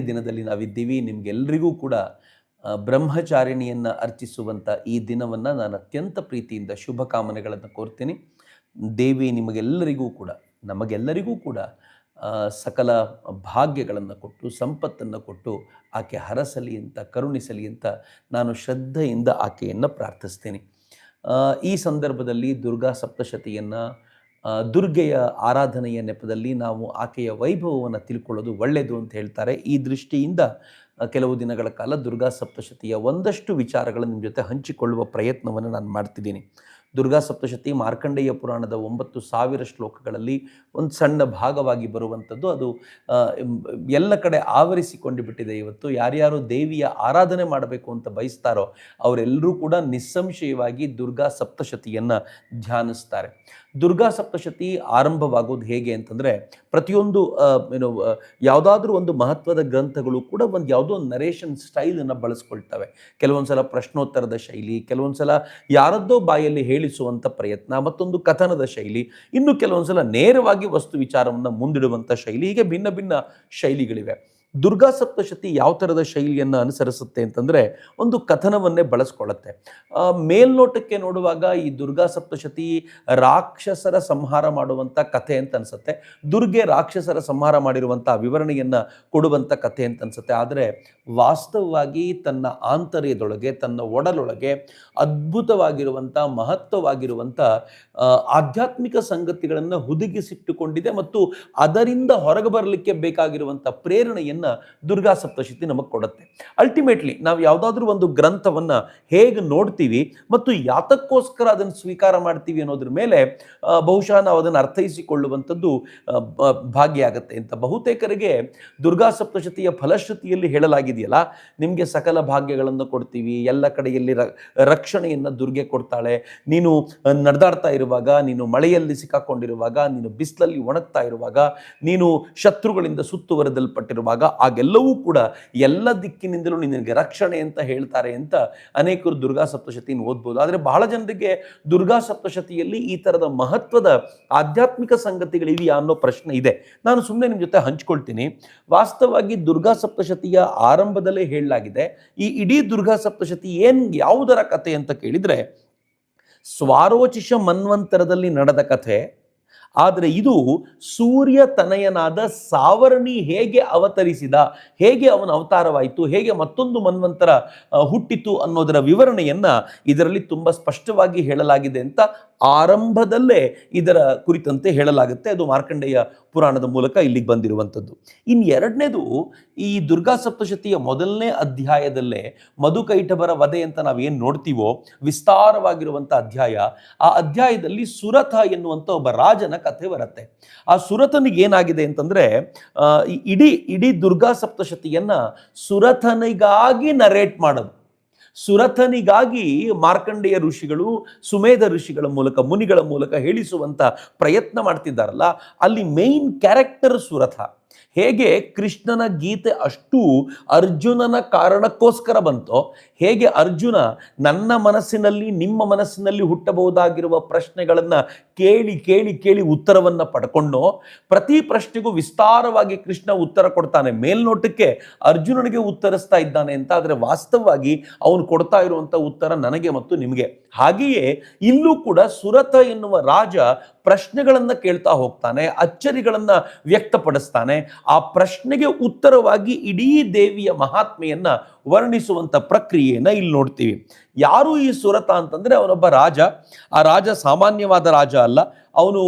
ದಿನದಲ್ಲಿ ನಾವಿದ್ದೀವಿ. ನಿಮ್ಗೆಲ್ರಿಗೂ ಕೂಡ ಬ್ರಹ್ಮಚಾರಿಣಿಯನ್ನು ಬ್ರಹ್ಮಚಾರಿಣಿಯನ್ನ ಅರ್ಚಿಸುವಂಥ ಈ ದಿನವನ್ನು ನಾನು ಅತ್ಯಂತ ಪ್ರೀತಿಯಿಂದ ಶುಭಕಾಮನೆಗಳನ್ನು ಕೋರ್ತೀನಿ. ದೇವಿ ನಿಮಗೆಲ್ಲರಿಗೂ ಕೂಡ, ನಮಗೆಲ್ಲರಿಗೂ ಕೂಡ ಸಕಲ ಭಾಗ್ಯಗಳನ್ನು ಕೊಟ್ಟು, ಸಂಪತ್ತನ್ನು ಕೊಟ್ಟು, ಆಕೆ ಹರಸಲಿ ಅಂತ, ಕರುಣಿಸಲಿ ಅಂತ ನಾನು ಶ್ರದ್ಧೆಯಿಂದ ಆಕೆಯನ್ನು ಪ್ರಾರ್ಥಿಸ್ತೀನಿ. ಈ ಸಂದರ್ಭದಲ್ಲಿ ದುರ್ಗಾ ಸಪ್ತಶತಿಯನ್ನು ದುರ್ಗೆಯ ಆರಾಧನೆಯ ನೆಪದಲ್ಲಿ ನಾವು ಆಕೆಯ ವೈಭವವನ್ನು ತಿಳ್ಕೊಳ್ಳೋದು ಒಳ್ಳೆಯದು ಅಂತ ಹೇಳ್ತಾರೆ. ಈ ದೃಷ್ಟಿಯಿಂದ ಕೆಲವು ದಿನಗಳ ಕಾಲ ದುರ್ಗಾ ಸಪ್ತಶತಿಯ ಒಂದಷ್ಟು ವಿಚಾರಗಳನ್ನು ನಿಮ್ಮ ಜೊತೆ ಹಂಚಿಕೊಳ್ಳುವ ಪ್ರಯತ್ನವನ್ನು ನಾನು ಮಾಡ್ತಿದ್ದೀನಿ. ದುರ್ಗಾ ಸಪ್ತಶತಿ ಮಾರ್ಕಂಡೇಯ ಪುರಾಣದ ಒಂಬತ್ತು ಸಾವಿರ ಶ್ಲೋಕಗಳಲ್ಲಿ ಒಂದು ಸಣ್ಣ ಭಾಗವಾಗಿ ಬರುವಂಥದ್ದು. ಅದು ಎಲ್ಲ ಕಡೆ ಆವರಿಸಿಕೊಂಡು ಬಿಟ್ಟಿದೆ ಇವತ್ತು. ಯಾರ್ಯಾರು ದೇವಿಯ ಆರಾಧನೆ ಮಾಡಬೇಕು ಅಂತ ಬಯಸ್ತಾರೋ ಅವರೆಲ್ಲರೂ ಕೂಡ ನಿಸ್ಸಂಶಯವಾಗಿ ದುರ್ಗಾ ಸಪ್ತಶತಿಯನ್ನು ಧ್ಯಾನಿಸ್ತಾರೆ. ದುರ್ಗಾ ಸಪ್ತಶತಿ ಆರಂಭವಾಗೋದು ಹೇಗೆ ಅಂತಂದರೆ, ಪ್ರತಿಯೊಂದು ಏನು ಯಾವುದಾದ್ರೂ ಒಂದು ಮಹತ್ವದ ಗ್ರಂಥಗಳು ಕೂಡ ಒಂದು ಯಾವುದೋ ಒಂದು ನರೇಷನ್ ಸ್ಟೈಲನ್ನು ಬಳಸ್ಕೊಳ್ತವೆ. ಕೆಲವೊಂದು ಸಲ ಪ್ರಶ್ನೋತ್ತರದ ಶೈಲಿ ಕೆಲವೊಂದು ಸಲ ಯಾರದ್ದೋ ಬಾಯಲ್ಲಿ ಹೇಳಿಸುವಂಥ ಪ್ರಯತ್ನ ಮತ್ತೊಂದು ಕಥನದ ಶೈಲಿ. ಇನ್ನು ಕೆಲವೊಂದು ಸಲ ನೇರವಾಗಿ ವಸ್ತು ವಿಚಾರವನ್ನು ಮುಂದಿಡುವಂಥ ಶೈಲಿ. ಹೀಗೆ ಭಿನ್ನ ಭಿನ್ನ ಶೈಲಿಗಳಿವೆ. ದುರ್ಗಾ ಸಪ್ತಶತಿ ಯಾವ ಥರದ ಶೈಲಿಯನ್ನು ಅನುಸರಿಸುತ್ತೆ ಅಂತಂದರೆ ಒಂದು ಕಥನವನ್ನೇ ಬಳಸ್ಕೊಳ್ಳುತ್ತೆ. ಮೇಲ್ನೋಟಕ್ಕೆ ನೋಡುವಾಗ ಈ ದುರ್ಗಾ ಸಪ್ತಶತಿ ರಾಕ್ಷಸರ ಸಂಹಾರ ಮಾಡುವಂಥ ಕಥೆ ಅಂತ ಅನಿಸುತ್ತೆ. ದುರ್ಗೆ ರಾಕ್ಷಸರ ಸಂಹಾರ ಮಾಡಿರುವಂಥ ವಿವರಣೆಯನ್ನು ಕೊಡುವಂಥ ಕಥೆ ಅಂತ ಅನಿಸುತ್ತೆ. ಆದರೆ ವಾಸ್ತವವಾಗಿ ತನ್ನ ಆಂತರ್ಯದೊಳಗೆ, ತನ್ನ ಒಡಲೊಳಗೆ ಅದ್ಭುತವಾಗಿರುವಂಥ ಮಹತ್ವವಾಗಿರುವಂಥ ಆಧ್ಯಾತ್ಮಿಕ ಸಂಗತಿಗಳನ್ನು ಹುದುಗಿಸಿಟ್ಟುಕೊಂಡಿದೆ ಮತ್ತು ಅದರಿಂದ ಹೊರಗೆ ಬರಲಿಕ್ಕೆ ಬೇಕಾಗಿರುವಂಥ ಪ್ರೇರಣೆಯನ್ನು ದುರ್ಗಾ ಸಪ್ತಶತಿ ನಮಗೆ ಕೊಡುತ್ತೆ. ಅಲ್ಟಿಮೇಟ್ಲಿ ನಾವು ಯಾವುದಾದ್ರೂ ಒಂದು ಗ್ರಂಥವನ್ನು ಹೇಗೆ ನೋಡ್ತೀವಿ ಮತ್ತು ಯಾತಕ್ಕೋಸ್ಕರ ಅದನ್ನು ಸ್ವೀಕಾರ ಮಾಡ್ತೀವಿ ಅನ್ನೋದ್ರ ಮೇಲೆ ಬಹುಶಃ ನಾವು ಅದನ್ನು ಅರ್ಥೈಸಿಕೊಳ್ಳುವಂಥದ್ದು ಭಾಗ್ಯ ಆಗುತ್ತೆ ಅಂತ. ಬಹುತೇಕರಿಗೆ ದುರ್ಗಾ ಸಪ್ತಶತಿಯ ಫಲಶ್ರುತಿಯಲ್ಲಿ ಹೇಳಲಾಗಿದೆಯಲ್ಲ, ನಿಮಗೆ ಸಕಲ ಭಾಗ್ಯಗಳನ್ನು ಕೊಡ್ತೀವಿ, ಎಲ್ಲ ಕಡೆಯಲ್ಲಿ ರಕ್ಷಣೆಯನ್ನು ದುರ್ಗೆ ಕೊಡ್ತಾಳೆ, ನೀನು ನಡೆದಾಡ್ತಾ ಇರುವಾಗ, ನೀನು ಮಳೆಯಲ್ಲಿ ಸಿಕ್ಕಾಕೊಂಡಿರುವಾಗ, ನೀನು ಬಿಸಿಲಲ್ಲಿ ಒಣಗ್ತಾ ಇರುವಾಗ, ನೀನು ಶತ್ರುಗಳಿಂದ ಸುತ್ತುವರೆದಲ್ಪಟ್ಟಿರುವಾಗ ಆಗೆಲ್ಲವೂ ಕೂಡ ಎಲ್ಲ ದಿಕ್ಕಿನಿಂದಲೂ ನಿನಗೆ ರಕ್ಷಣೆ ಅಂತ ಹೇಳ್ತಾರೆ ಅಂತ ಅನೇಕರು ದುರ್ಗಾ ಸಪ್ತಶತಿಯನ್ನು ಓದ್ಬೋದು. ಆದರೆ ಬಹಳ ಜನರಿಗೆ ದುರ್ಗಾ ಸಪ್ತಶತಿಯಲ್ಲಿ ಈ ಥರದ ಮಹತ್ವದ ಆಧ್ಯಾತ್ಮಿಕ ಸಂಗತಿಗಳಿವೆಯಾ ಅನ್ನೋ ಪ್ರಶ್ನೆ ಇದೆ. ನಾನು ಸುಮ್ಮನೆ ನಿಮ್ಮ ಜೊತೆ ಹಂಚ್ಕೊಳ್ತೀನಿ. ವಾಸ್ತವವಾಗಿ ದುರ್ಗಾ ಸಪ್ತಶತಿಯ ಆರಂಭದಲ್ಲೇ ಹೇಳಲಾಗಿದೆ. ಈ ಇಡೀ ದುರ್ಗಾ ಸಪ್ತಶತಿ ಏನು ಯಾವುದರ ಕಥೆ ಅಂತ ಕೇಳಿದರೆ, ಸ್ವಾರೋಚಿಷ ಮನ್ವಂತರದಲ್ಲಿ ನಡೆದ ಕಥೆ ಆದರೆ ಇದು ಸೂರ್ಯ ತನಯನಾದ ಸಾವರ್ಣಿ ಹೇಗೆ ಅವತರಿಸಿದ, ಹೇಗೆ ಅವನ ಅವತಾರವಾಯಿತು, ಹೇಗೆ ಮತ್ತೊಂದು ಮನ್ವಂತರ ಹುಟ್ಟಿತು ಅನ್ನೋದರ ವಿವರಣೆಯನ್ನ ಇದರಲ್ಲಿ ತುಂಬ ಸ್ಪಷ್ಟವಾಗಿ ಹೇಳಲಾಗಿದೆ ಅಂತ ಆರಂಭದಲ್ಲೇ ಇದರ ಕುರಿತಂತೆ ಹೇಳಲಾಗುತ್ತೆ. ಅದು ಮಾರ್ಕಂಡೇಯ ಪುರಾಣದ ಮೂಲಕ ಇಲ್ಲಿಗೆ ಬಂದಿರುವಂಥದ್ದು. ಇನ್ನು ಎರಡನೇದು ಈ ದುರ್ಗಾ ಸಪ್ತಶತಿಯ ಮೊದಲನೇ ಅಧ್ಯಾಯದಲ್ಲೇ ಮಧುಕೈಟಭರ ವಧೆ ಅಂತ ನಾವೇನು ನೋಡ್ತೀವೋ, ವಿಸ್ತಾರವಾಗಿರುವಂಥ ಅಧ್ಯಾಯ, ಆ ಅಧ್ಯಾಯದಲ್ಲಿ ಸುರಥ ಎನ್ನುವಂಥ ಒಬ್ಬ ರಾಜನ ಕಥೆ ಬರುತ್ತೆ. ಆ ಸುರಥನಿಗೆ ಏನಾಗಿದೆ ಅಂತಂದರೆ ಇಡೀ ಇಡೀ ದುರ್ಗಾ ಸಪ್ತಶತಿಯನ್ನು ಸುರಥನಿಗಾಗಿ ನರೇಟ್ ಮಾಡೋದು. ಸುರಥನಿಗಾಗಿ ಮಾರ್ಕಂಡೇಯ ಋಷಿಗಳು, ಸುಮೇಧ ಋಷಿಗಳ ಮೂಲಕ, ಮುನಿಗಳ ಮೂಲಕ ಹೇಳಿಸುವಂತ ಪ್ರಯತ್ನ ಮಾಡ್ತಿದ್ದಾರಲ್ಲ, ಅಲ್ಲಿ ಮೇನ್ ಕ್ಯಾರೆಕ್ಟರ್ ಸುರಥ. ಹೇಗೆ ಕೃಷ್ಣನ ಗೀತೆ ಅಷ್ಟು ಅರ್ಜುನನ ಕಾರಣಕ್ಕೋಸ್ಕರ ಬಂತೋ, ಹೇಗೆ ಅರ್ಜುನ ನನ್ನ ಮನಸ್ಸಿನಲ್ಲಿ, ನಿಮ್ಮ ಮನಸ್ಸಿನಲ್ಲಿ ಹುಟ್ಟಬಹುದಾಗಿರುವ ಪ್ರಶ್ನೆಗಳನ್ನು ಕೇಳಿ ಕೇಳಿ ಕೇಳಿ ಉತ್ತರವನ್ನು ಪಡ್ಕೊಂಡು, ಪ್ರತಿ ಪ್ರಶ್ನೆಗೂ ವಿಸ್ತಾರವಾಗಿ ಕೃಷ್ಣ ಉತ್ತರ ಕೊಡ್ತಾನೆ. ಮೇಲ್ನೋಟಕ್ಕೆ ಅರ್ಜುನನಿಗೆ ಉತ್ತರಿಸ್ತಾ ಇದ್ದಾನೆ ಅಂತ ಆದರೆ ವಾಸ್ತವವಾಗಿ ಅವನು ಕೊಡ್ತಾ ಇರುವಂಥ ಉತ್ತರ ನನಗೆ ಮತ್ತು ನಿಮಗೆ. ಹಾಗೆಯೇ ಇಲ್ಲೂ ಕೂಡ ಸುರತ ಎನ್ನುವ ರಾಜ ಪ್ರಶ್ನೆಗಳನ್ನು ಕೇಳ್ತಾ ಹೋಗ್ತಾನೆ, ಅಚ್ಚರಿಗಳನ್ನು ವ್ಯಕ್ತಪಡಿಸ್ತಾನೆ, ಆ ಪ್ರಶ್ನೆಗೆ ಉತ್ತರವಾಗಿ ಇಡೀ ದೇವಿಯ ಮಹಾತ್ಮೆಯನ್ನ ವರ್ಣಿಸುವಂಥ ಪ್ರಕ್ರಿಯೆಯನ್ನ ಇಲ್ಲಿ ನೋಡ್ತೀವಿ. ಯಾರು ಈ ಸುರತ ಅಂತಂದ್ರೆ ಅವನೊಬ್ಬ ರಾಜ. ಆ ರಾಜ ಸಾಮಾನ್ಯವಾದ ರಾಜ ಅಲ್ಲ. ಅವನು